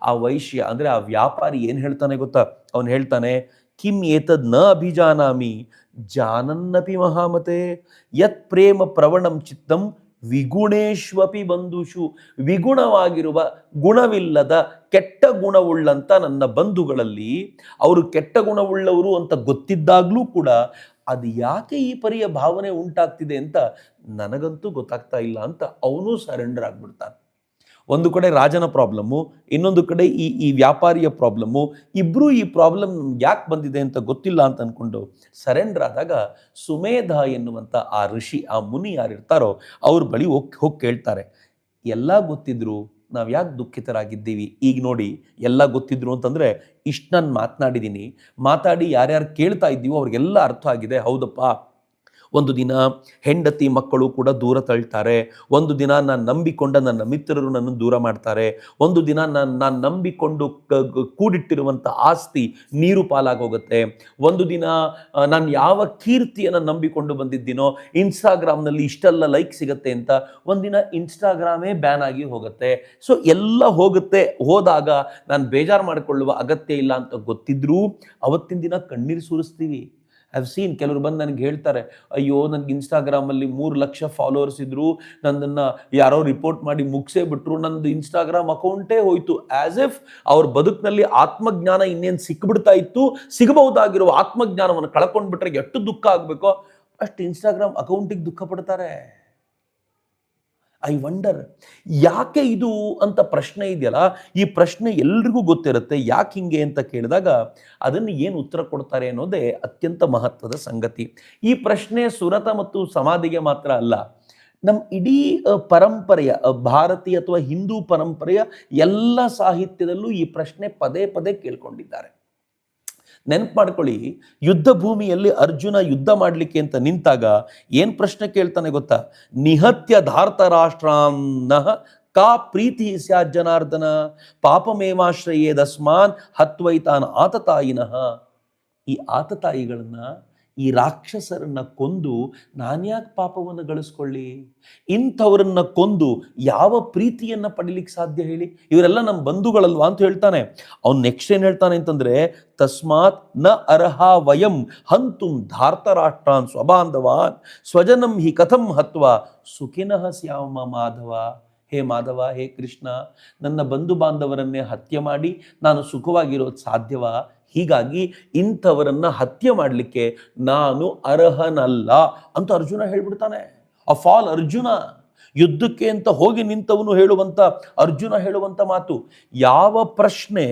ಆ ವೈಶ್ಯ, ಅಂದ್ರೆ ಆ ವ್ಯಾಪಾರಿ ಏನು ಹೇಳ್ತಾನೆ ಗೊತ್ತಾ? ಅವನು ಹೇಳ್ತಾನೆ ಕಿಂ ಏತದ್ನ ಅಭಿಜಾನಾಮಿ? ಜಾನನ್ನಪಿ ಮಹಾಮತೆ, ಯತ್ ಪ್ರೇಮ ಪ್ರವಣಂ ಚಿತ್ತಂ ವಿಗುಣೇಶ್ವಪಿ ಬಂಧುಷು. ವಿಗುಣವಾಗಿರುವ ಗುಣವಿಲ್ಲದ ಕೆಟ್ಟ ಗುಣವುಳ್ಳಂಥ ನನ್ನ ಬಂಧುಗಳಲ್ಲಿ ಅವರು ಕೆಟ್ಟ ಗುಣವುಳ್ಳವರು ಅಂತ ಗೊತ್ತಿದ್ದಾಗಲೂ ಕೂಡ ಅದು ಯಾಕೆ ಈ ಪರಿಯ ಭಾವನೆ ಉಂಟಾಗ್ತಿದೆ ಅಂತ ನನಗಂತೂ ಗೊತ್ತಾಗ್ತಾ ಇಲ್ಲ ಅಂತ ಅವನು ಸರೆಂಡರ್ ಆಗ್ಬಿಡ್ತಾನೆ. ಒಂದು ಕಡೆ ರಾಜನ ಪ್ರಾಬ್ಲಮ್ಮು ಇನ್ನೊಂದು ಕಡೆ ಈ ಈ ವ್ಯಾಪಾರಿಯ ಪ್ರಾಬ್ಲಮ್ಮು ಇಬ್ಬರೂ ಈ ಪ್ರಾಬ್ಲಮ್ ಯಾಕೆ ಬಂದಿದೆ ಅಂತ ಗೊತ್ತಿಲ್ಲ ಅಂತ ಅಂದ್ಕೊಂಡು ಸರೆಂಡರ್ ಆದಾಗ ಸುಮೇಧ ಎನ್ನುವಂಥ ಆ ಋಷಿ, ಆ ಮುನಿ ಯಾರಿರ್ತಾರೋ ಅವ್ರ ಬಳಿ ಹೋಗಿ ಹೋಗಿ ಕೇಳ್ತಾರೆ. ಎಲ್ಲ ಗೊತ್ತಿದ್ರು, ನಾವು ಯಾಕೆ ದುಃಖಿತರಾಗಿದ್ದೀವಿ? ಈಗ ನೋಡಿ, ಎಲ್ಲ ಗೊತ್ತಿದ್ರು ಅಂತಂದರೆ ಇಷ್ಟು ನಾನು ಮಾತನಾಡಿದ್ದೀನಿ ಮಾತಾಡಿ ಯಾರ್ಯಾರು ಕೇಳ್ತಾ ಇದ್ದೀವೋ ಅವ್ರಿಗೆಲ್ಲ ಅರ್ಥ ಆಗಿದೆ. ಹೌದಪ್ಪ ಒಂದು ದಿನ ಹೆಂಡತಿ ಮಕ್ಕಳು ಕೂಡ ದೂರ ತಳ್ತಾರೆ. ಒಂದು ದಿನ ನಾನು ನಂಬಿಕೊಂಡ ನನ್ನ ಮಿತ್ರರು ನನ್ನನ್ನು ದೂರ ಮಾಡ್ತಾರೆ. ಒಂದು ದಿನ ನಾನು ನಾನು ನಂಬಿಕೊಂಡು ಕೂಡಿಟ್ಟಿರುವಂಥ ಆಸ್ತಿ ನೀರು ಪಾಲಾಗೋಗುತ್ತೆ. ಒಂದು ದಿನ ನಾನು ಯಾವ ಕೀರ್ತಿಯನ್ನು ನಂಬಿಕೊಂಡು ಬಂದಿದ್ದೀನೋ, ಇನ್ಸ್ಟಾಗ್ರಾಮ್ನಲ್ಲಿ ಇಷ್ಟೆಲ್ಲ ಲೈಕ್ ಸಿಗುತ್ತೆ ಅಂತ ಒಂದಿನ ಇನ್ಸ್ಟಾಗ್ರಾಮೇ ಬ್ಯಾನ್ ಆಗಿ ಹೋಗುತ್ತೆ. ಸೊ, ಎಲ್ಲ ಹೋಗುತ್ತೆ. ಹೋದಾಗ ನಾನು ಬೇಜಾರು ಮಾಡಿಕೊಳ್ಳುವ ಅಗತ್ಯ ಇಲ್ಲ ಅಂತ ಗೊತ್ತಿದ್ರೂ ಅವತ್ತಿನ ದಿನ ಕಣ್ಣೀರು ಸುರಿಸ್ತೀವಿ. ಹ್ಯಾವ್ ಸೀನ್ ಕೆಲವರು ಬಂದು ನನಗೆ ಹೇಳ್ತಾರೆ, ಅಯ್ಯೋ, ನನಗೆ ಇನ್ಸ್ಟಾಗ್ರಾಮಲ್ಲಿ ಮೂರು ಲಕ್ಷ ಫಾಲೋವರ್ಸ್ ಇದ್ರು ನನ್ನನ್ನು ಯಾರೋ ರಿಪೋರ್ಟ್ ಮಾಡಿ ಮುಗಿಸೇ ಬಿಟ್ರು, ನಂದು ಇನ್ಸ್ಟಾಗ್ರಾಮ್ ಅಕೌಂಟೇ ಹೋಯಿತು. ಆ್ಯಸ್ ಎಫ್ ಅವ್ರ ಬದುಕಿನಲ್ಲಿ ಆತ್ಮಜ್ಞಾನ ಇನ್ನೇನು ಸಿಕ್ಬಿಡ್ತಾ ಇತ್ತು, ಸಿಗಬಹುದಾಗಿರುವ ಆತ್ಮಜ್ಞಾನವನ್ನು ಕಳ್ಕೊಂಡ್ಬಿಟ್ರೆ ಎಷ್ಟು ದುಃಖ ಆಗಬೇಕೋ, ಅಷ್ಟು ಇನ್ಸ್ಟಾಗ್ರಾಮ್ ಅಕೌಂಟಿಗೆ ದುಃಖ ಪಡ್ತಾರೆ. ಐ ವಂಡರ್ ಯಾಕೆ ಇದು ಅಂತ ಪ್ರಶ್ನೆ ಇದೆಯಲ್ಲ? ಈ ಪ್ರಶ್ನೆ ಎಲ್ರಿಗೂ ಗೊತ್ತಿರುತ್ತೆ, ಯಾಕೆ ಹಿಂಗೆ ಅಂತ ಕೇಳಿದಾಗ ಅದನ್ನು ಏನು ಉತ್ತರ ಕೊಡ್ತಾರೆ ಅನ್ನೋದೇ ಅತ್ಯಂತ ಮಹತ್ವದ ಸಂಗತಿ. ಈ ಪ್ರಶ್ನೆ ಸುರತ ಮತ್ತು ಸಮಾಧಿಗೆ ಮಾತ್ರ ಅಲ್ಲ ನಮ್ಮ ಇಡೀ ಪರಂಪರೆಯ ಭಾರತೀಯ ಅಥವಾ ಹಿಂದೂ ಪರಂಪರೆಯ ಎಲ್ಲ ಸಾಹಿತ್ಯದಲ್ಲೂ ಈ ಪ್ರಶ್ನೆ ಪದೇ ಪದೇ ಕೇಳ್ಕೊಂಡಿದ್ದಾರೆ. ನೆನಪು ಮಾಡ್ಕೊಳ್ಳಿ ಯುದ್ಧ ಭೂಮಿಯಲ್ಲಿ ಅರ್ಜುನ ಯುದ್ಧ ಮಾಡಲಿಕ್ಕೆ ಅಂತ ನಿಂತಾಗ ಏನು ಪ್ರಶ್ನೆ ಕೇಳ್ತಾನೆ ಗೊತ್ತಾ? ನಿಹತ್ಯ ಧಾರ್ತ ರಾಷ್ಟ್ರಾನ್ನ ಕಾ ಪ್ರೀತಿ ಸ್ಯಾತ್ ಜನಾರ್ದನ ಪಾಪಮೇವಾಶ್ರಯೇದಸ್ಮಾನ್ ಹತ್ವೈತಾನ್ ಆತತಾಯಿನಃ ಈ ಆತತಾಯಿಗಳನ್ನ ಈ ರಾಕ್ಷಸರನ್ನ ಕೊಂದು ನಾನ್ಯಾಕೆ ಪಾಪವನ್ನು ಗಳಿಸ್ಕೊಳ್ಳಿ? ಇಂಥವರನ್ನ ಕೊಂದು ಯಾವ ಪ್ರೀತಿಯನ್ನ ಪಡಿಲಿಕ್ಕೆ ಸಾಧ್ಯ ಹೇಳಿ? ಇವರೆಲ್ಲ ನಮ್ಮ ಬಂಧುಗಳಲ್ವಾ ಅಂತ ಹೇಳ್ತಾನೆ. ಅವ್ನು ನೆಕ್ಸ್ಟ್ ಏನು ಹೇಳ್ತಾನೆ ಅಂತಂದ್ರೆ, ತಸ್ಮಾತ್ನ ಅರ್ಹ ವಯಂ ಹಂತುಂ ಧಾರ್ತರಾಷ್ಟ್ರಾನ್ ಸ್ವಬಾಂಧವಾನ್ ಸ್ವಜನಂ ಹಿ ಕಥಂ ಹತ್ವ ಸುಖಿನಃ ಸ್ಯಾಮ ಮಾಧವ. ಹೇ ಮಾಧವ, ಹೇ ಕೃಷ್ಣ, ನನ್ನ ಬಂಧು ಬಾಂಧವರನ್ನೇ ಹತ್ಯೆ ಮಾಡಿ ನಾನು ಸುಖವಾಗಿರೋದು ಸಾಧ್ಯವಾ? ಹೀಗಾಗಿ ಇಂಥವರನ್ನ ಹತ್ಯೆ ಮಾಡಲಿಕ್ಕೆ ನಾನು ಅರ್ಹನಲ್ಲ ಅಂತ ಅರ್ಜುನ ಹೇಳ್ಬಿಡ್ತಾನೆ. A fall Arjuna. ಯುದ್ಧಕ್ಕೆ ಅಂತ ಹೋಗಿ ನಿಂತವನು ಹೇಳುವಂತ, ಅರ್ಜುನ ಹೇಳುವಂತ ಮಾತು, ಯಾವ ಪ್ರಶ್ನೆ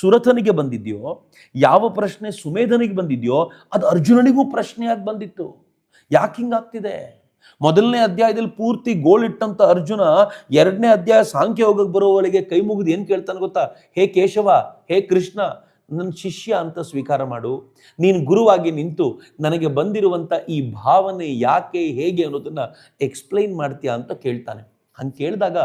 ಸುರಥನಿಗೆ ಬಂದಿದೆಯೋ, ಯಾವ ಪ್ರಶ್ನೆ ಸುಮೇಧನಿಗೆ ಬಂದಿದೆಯೋ, ಅದು ಅರ್ಜುನನಿಗೂ ಪ್ರಶ್ನೆಯಾಗಿ ಬಂದಿತ್ತು. ಯಾಕೆ ಹಿಂಗಾಗ್ತಿದೆ? ಮೊದಲನೇ ಅಧ್ಯಾಯದಲ್ಲಿ ಪೂರ್ತಿ ಗೋಳಿಟ್ಟಂತ ಅರ್ಜುನ ಎರಡನೇ ಅಧ್ಯಾಯ ಸಾಂಖ್ಯ ಹೋಗಕ್ಕೆ ಬರೋವರೆಗೆ ಕೈ ಮುಗಿದು ಏನು ಕೇಳ್ತಾನೆ ಗೊತ್ತಾ? ಹೇ ಕೇಶವ, ಹೇ ಕೃಷ್ಣ ನನ್ನ ಶಿಷ್ಯ ಅಂತ ಸ್ವೀಕಾರ ಮಾಡು. ನೀನು ಗುರುವಾಗಿ ನಿಂತು ನನಗೆ ಬಂದಿರುವಂಥ ಈ ಭಾವನೆ ಯಾಕೆ, ಹೇಗೆ ಅನ್ನೋದನ್ನ ಎಕ್ಸ್ಪ್ಲೈನ್ ಮಾಡ್ತೀಯಾ ಅಂತ ಕೇಳ್ತಾನೆ. ಹಂಗೆ ಕೇಳಿದಾಗ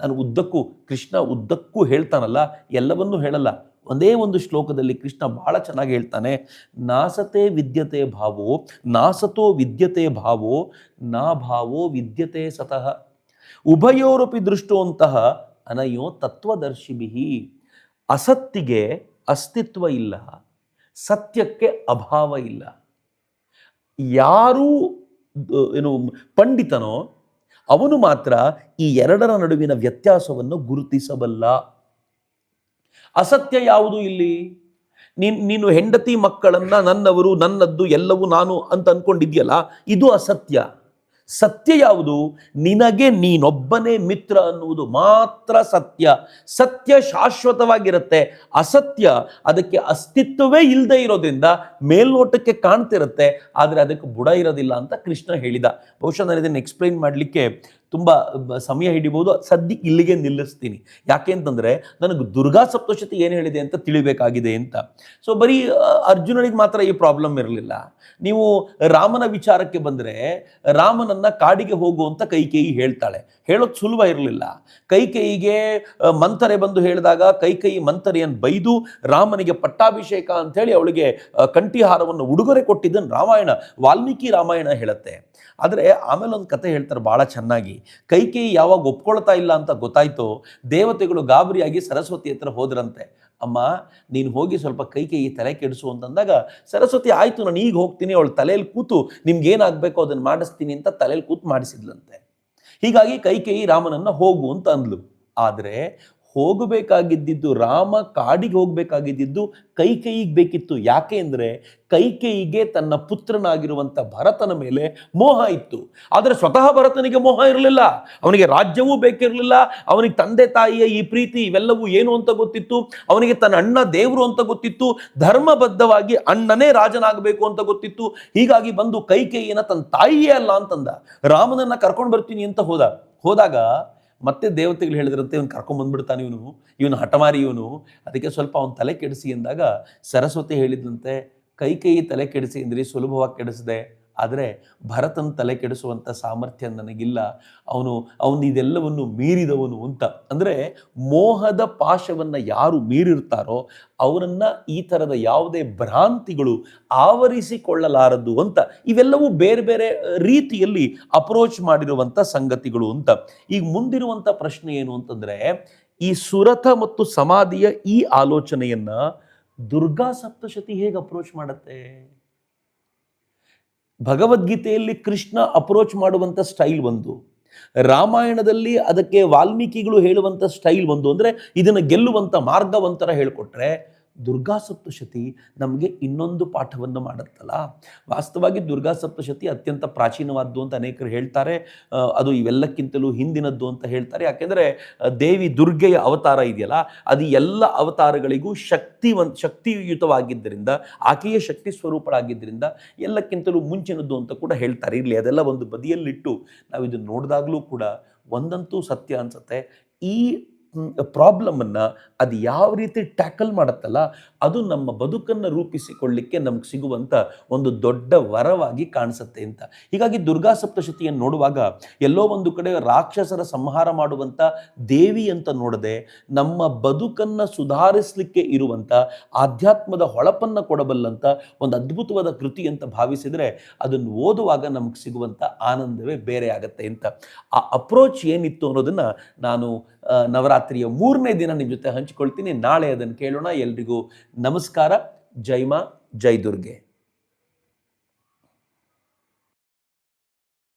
ನಾನು ಉದ್ದಕ್ಕೂ, ಕೃಷ್ಣ ಉದ್ದಕ್ಕೂ ಹೇಳ್ತಾನಲ್ಲ, ಎಲ್ಲವನ್ನೂ ಹೇಳಲ್ಲ. ಒಂದೇ ಒಂದು ಶ್ಲೋಕದಲ್ಲಿ ಕೃಷ್ಣ ಬಹಳ ಚೆನ್ನಾಗಿ ಹೇಳ್ತಾನೆ, ನಾಸತೆ ವಿದ್ಯತೆ ಭಾವೋ, ನಾಸತೋ ವಿದ್ಯತೆ ಭಾವೋ, ನಾ ಭಾವೋ ವಿದ್ಯತೆ ಸತಃ. ಉಭಯೋರಪಿ ದೃಷ್ಟೋಂತಹ ಅನಯೋ ತತ್ವದರ್ಶಿಭಿ. ಅಸತ್ತಿಗೆ ಅಸ್ತಿತ್ವ ಇಲ್ಲ, ಸತ್ಯಕ್ಕೆ ಅಭಾವ ಇಲ್ಲ. ಯಾರು ಏನು, ಪಂಡಿತನೋ, ಅವನು ಮಾತ್ರ ಈ ಎರಡರ ನಡುವಿನ ವ್ಯತ್ಯಾಸವನ್ನು ಗುರುತಿಸಬಲ್ಲ. ಅಸತ್ಯ ಯಾವುದು ಇಲ್ಲಿ? ನೀನ್, ನೀನು ಹೆಂಡತಿ ಮಕ್ಕಳನ್ನ ನನ್ನವರು, ನನ್ನದ್ದು ಎಲ್ಲವೂ ನಾನು ಅಂತ ಅನ್ಕೊಂಡಿದ್ಯಲ್ಲ, ಇದು ಅಸತ್ಯ. ಸತ್ಯ ಯಾವುದು? ನಿನಗೆ ನೀನೊಬ್ಬನೇ ಮಿತ್ರ ಅನ್ನುವುದು ಮಾತ್ರ ಸತ್ಯ. ಸತ್ಯ ಶಾಶ್ವತವಾಗಿರುತ್ತೆ. ಅಸತ್ಯ ಅದಕ್ಕೆ ಅಸ್ತಿತ್ವವೇ ಇಲ್ಲದೆ ಇರೋದ್ರಿಂದ ಮೇಲ್ನೋಟಕ್ಕೆ ಕಾಣ್ತಿರುತ್ತೆ, ಆದರೆ ಅದಕ್ಕೆ ಬುಡ ಇರೋದಿಲ್ಲ ಅಂತ ಕೃಷ್ಣ ಹೇಳಿದ. ಬಹುಶಃ ನಾನು ಇದನ್ನು ಎಕ್ಸ್ಪ್ಲೈನ್ ಮಾಡಲಿಕ್ಕೆ ತುಂಬ ಸಮಯ ಹಿಡಿಬೋದು. ಸದ್ಯ ಇಲ್ಲಿಗೆ ನಿಲ್ಲಿಸ್ತೀನಿ. ಯಾಕೆ ಅಂತಂದರೆ, ನನಗೆ ದುರ್ಗಾ ಸಪ್ತಶತಿ ಏನು ಹೇಳಿದೆ ಅಂತ ತಿಳಿಬೇಕಾಗಿದೆ ಅಂತ. ಸೊ ಬರೀ ಅರ್ಜುನನಿಗೆ ಮಾತ್ರ ಈ ಪ್ರಾಬ್ಲಮ್ ಇರಲಿಲ್ಲ. ನೀವು ರಾಮನ ವಿಚಾರಕ್ಕೆ ಬಂದರೆ, ರಾಮನನ್ನ ಕಾಡಿಗೆ ಹೋಗು ಅಂತ ಕೈಕೇಯಿ ಹೇಳ್ತಾಳೆ. ಹೇಳೋದು ಸುಲಭ ಇರಲಿಲ್ಲ. ಕೈಕೇಯಿಗೆ ಮಂಥರೆ ಬಂದು ಹೇಳಿದಾಗ, ಕೈಕೇಯಿ ಮಂಥರೆಯನ್ನು ಬೈದು, ರಾಮನಿಗೆ ಪಟ್ಟಾಭಿಷೇಕ ಅಂತೇಳಿ ಅವಳಿಗೆ ಕಂಠಿಹಾರವನ್ನು ಉಡುಗೊರೆ ಕೊಟ್ಟಿದ್ದನ್ನು ರಾಮಾಯಣ, ವಾಲ್ಮೀಕಿ ರಾಮಾಯಣ ಹೇಳುತ್ತೆ. ಆದರೆ ಆಮೇಲೆ ಒಂದು ಕತೆ ಹೇಳ್ತಾರೆ ಭಾಳ ಚೆನ್ನಾಗಿ. ಕೈಕೇಯಿ ಯಾವಾಗ ಒಪ್ಕೊಳ್ತಾ ಇಲ್ಲ ಅಂತ ಗೊತ್ತಾಯ್ತೋ, ದೇವತೆಗಳು ಗಾಬರಿಯಾಗಿ ಸರಸ್ವತಿ ಹತ್ರ ಹೋದ್ರಂತೆ. ಅಮ್ಮ, ನೀನು ಹೋಗಿ ಸ್ವಲ್ಪ ಕೈಕೇಯಿ ತಲೆ ಕೆಡಿಸು ಅಂತಂದಾಗ, ಸರಸ್ವತಿ ಆಯಿತು, ನಾನು ಈಗ ಹೋಗ್ತೀನಿ, ಅವಳು ತಲೆಯಲ್ಲಿ ಕೂತು ನಿಮ್ಗೆ ಏನಾಗಬೇಕು ಅದನ್ನು ಮಾಡಿಸ್ತೀನಿ ಅಂತ ತಲೆಯಲ್ಲಿ ಕೂತು ಮಾಡಿಸಿದ್ಲಂತೆ. ಹೀಗಾಗಿ ಕೈಕೇಯಿ ರಾಮನನ್ನ ಹೋಗು ಅಂತ ಅಂದ್ಲು. ಆದರೆ ಹೋಗಬೇಕಾಗಿದ್ದಿದ್ದು, ರಾಮ ಕಾಡಿಗೆ ಹೋಗಬೇಕಾಗಿದ್ದಿದ್ದು ಕೈಕೇಯಿಗೆ ಬೇಕಿತ್ತು. ಯಾಕೆ ಅಂದರೆ ಕೈಕೇಯಿಗೆ ತನ್ನ ಪುತ್ರನಾಗಿರುವಂಥ ಭರತನ ಮೇಲೆ ಮೋಹ ಇತ್ತು. ಆದರೆ ಸ್ವತಃ ಭರತನಿಗೆ ಮೋಹ ಇರಲಿಲ್ಲ. ಅವನಿಗೆ ರಾಜ್ಯವೂ ಬೇಕಿರಲಿಲ್ಲ. ಅವನಿಗೆ ತಂದೆ ತಾಯಿಯ ಈ ಪ್ರೀತಿ ಇವೆಲ್ಲವೂ ಏನು ಅಂತ ಗೊತ್ತಿತ್ತು. ಅವನಿಗೆ ತನ್ನ ಅಣ್ಣ ದೇವರು ಅಂತ ಗೊತ್ತಿತ್ತು. ಧರ್ಮಬದ್ಧವಾಗಿ ಅಣ್ಣನೇ ರಾಜನಾಗಬೇಕು ಅಂತ ಗೊತ್ತಿತ್ತು. ಹೀಗಾಗಿ ಬಂದು ಕೈಕೇಯಿನ ತನ್ನ ತಾಯಿಯೇ ಅಲ್ಲ ಅಂತಂದ. ರಾಮನನ್ನ ಕರ್ಕೊಂಡು ಬರ್ತೀನಿ ಅಂತ ಹೋದ. ಹೋದಾಗ ಮತ್ತೆ ದೇವತೆಗಳು ಹೇಳಿದ್ರಂತೆ ಇವನು ಕರ್ಕೊಂಡು ಬಂದ್ಬಿಡ್ತಾನೆ ಇವನು ಇವನು ಹಠಮಾರಿ ಇವನು. ಅದಕ್ಕೆ ಸ್ವಲ್ಪ ಅವನ ತಲೆ ಕೆಡಿಸಿ ಎಂದಾಗ ಸರಸ್ವತಿ ಹೇಳಿದಂತೆ ಕೈ ಕೈ ತಲೆ ಕೆಡಿಸಿ ಅಂದರೆ ಸುಲಭವಾಗಿ ಕೆಡಿಸಿದೆ. ಆದರೆ ಭರತನ ತಲೆ ಕೆಡಿಸುವಂಥ ಸಾಮರ್ಥ್ಯ ನನಗಿಲ್ಲ. ಅವನು ಅವನು ಇದೆಲ್ಲವನ್ನು ಮೀರಿದವನು ಅಂತ. ಅಂದರೆ ಮೋಹದ ಪಾಶವನ್ನು ಯಾರು ಮೀರಿರ್ತಾರೋ ಅವರನ್ನು ಈ ಥರದ ಯಾವುದೇ ಭ್ರಾಂತಿಗಳು ಆವರಿಸಿಕೊಳ್ಳಲಾರದು ಅಂತ. ಇವೆಲ್ಲವೂ ಬೇರೆ ಬೇರೆ ರೀತಿಯಲ್ಲಿ ಅಪ್ರೋಚ್ ಮಾಡಿರುವಂಥ ಸಂಗತಿಗಳು ಅಂತ. ಈಗ ಮುಂದಿರುವಂಥ ಪ್ರಶ್ನೆ ಏನು ಅಂತಂದರೆ, ಈ ಸುರಥ ಮತ್ತು ಸಮಾಧಿಯ ಈ ಆಲೋಚನೆಯನ್ನು ದುರ್ಗಾ ಸಪ್ತಶತಿ ಹೇಗೆ ಅಪ್ರೋಚ್ ಮಾಡುತ್ತೆ? ಭಗವದ್ಗೀತೆಯಲ್ಲಿ ಕೃಷ್ಣ ಅಪ್ರೋಚ್ ಮಾಡುವಂಥ ಸ್ಟೈಲ್ ಒಂದು ರಾಮಾಯಣದಲ್ಲಿ ಅದಕ್ಕೆ ವಾಲ್ಮೀಕಿಗಳು ಹೇಳುವಂಥ ಸ್ಟೈಲ್ ಒಂದು ಅಂದರೆ ಇದನ್ನು ಗೆಲ್ಲುವಂಥ ಮಾರ್ಗ ಒಂಥರ ಹೇಳಿಕೊಟ್ರೆ ದುರ್ಗಾ ಸಪ್ತಶತಿ ನಮಗೆ ಇನ್ನೊಂದು ಪಾಠವನ್ನು ಮಾಡುತ್ತಲ್ಲ? ವಾಸ್ತವವಾಗಿ ದುರ್ಗಾ ಸಪ್ತಶತಿ ಅತ್ಯಂತ ಪ್ರಾಚೀನವಾದ್ದು ಅಂತ ಅನೇಕರು ಹೇಳ್ತಾರೆ. ಅದು ಇವೆಲ್ಲಕ್ಕಿಂತಲೂ ಹಿಂದಿನದ್ದು ಅಂತ ಹೇಳ್ತಾರೆ. ಯಾಕೆಂದರೆ ದೇವಿ ದುರ್ಗೆಯ ಅವತಾರ ಇದೆಯಲ್ಲ, ಅದು ಎಲ್ಲ ಅವತಾರಗಳಿಗೂ ಶಕ್ತಿವಂತ, ಶಕ್ತಿಯುತವಾಗಿದ್ದರಿಂದ, ಆಕೆಯ ಶಕ್ತಿ ಸ್ವರೂಪಳಾಗಿದ್ದರಿಂದ ಎಲ್ಲಕ್ಕಿಂತಲೂ ಮುಂಚಿನದ್ದು ಅಂತ ಕೂಡ ಹೇಳ್ತಾರೆ. ಇರಲಿ, ಅದೆಲ್ಲ ಒಂದು ಬದಿಯಲ್ಲಿಟ್ಟು ನಾವು ಇದನ್ನು ನೋಡಿದಾಗಲೂ ಕೂಡ ಒಂದಂತೂ ಸತ್ಯ ಅನ್ಸುತ್ತೆ. ಈ ಪ್ರಾಬ್ಲಮನ್ನು ಅದು ಯಾವ ರೀತಿ ಟ್ಯಾಕಲ್ ಮಾಡುತ್ತಲ್ಲ ಅದು ನಮ್ಮ ಬದುಕನ್ನು ರೂಪಿಸಿಕೊಳ್ಳಿಕ್ಕೆ ನಮ್ಗೆ ಸಿಗುವಂಥ ಒಂದು ದೊಡ್ಡ ವರವಾಗಿ ಕಾಣಿಸುತ್ತೆ ಅಂತ. ಹೀಗಾಗಿ ದುರ್ಗಾ ಸಪ್ತಶತಿಯನ್ನು ನೋಡುವಾಗ ಎಲ್ಲೋ ಒಂದು ಕಡೆ ರಾಕ್ಷಸರ ಸಂಹಾರ ಮಾಡುವಂಥ ದೇವಿ ಅಂತ ನೋಡದೆ ನಮ್ಮ ಬದುಕನ್ನು ಸುಧಾರಿಸಲಿಕ್ಕೆ ಇರುವಂಥ ಆಧ್ಯಾತ್ಮದ ಹೊಳಪನ್ನು ಕೊಡಬಲ್ಲಂಥ ಒಂದು ಅದ್ಭುತವಾದ ಕೃತಿ ಅಂತ ಭಾವಿಸಿದರೆ ಅದನ್ನು ಓದುವಾಗ ನಮಗೆ ಸಿಗುವಂಥ ಆನಂದವೇ ಬೇರೆ ಆಗತ್ತೆ ಅಂತ. ಆ ಅಪ್ರೋಚ್ ಏನಿತ್ತು ಅನ್ನೋದನ್ನು ನಾನು ಆ, ನವರಾತ್ರಿಯ ಮೂರನೇ ದಿನ ನಿಮ್ಮ ಜೊತೆ ಹಂಚಿಕೊಳ್ತೀನಿ. ನಾಳೆ ಅದನ್ನು ಕೇಳೋಣ. ಎಲ್ರಿಗೂ ನಮಸ್ಕಾರ. ಜೈ ಮಾ, ಜೈ ದುರ್ಗೆ.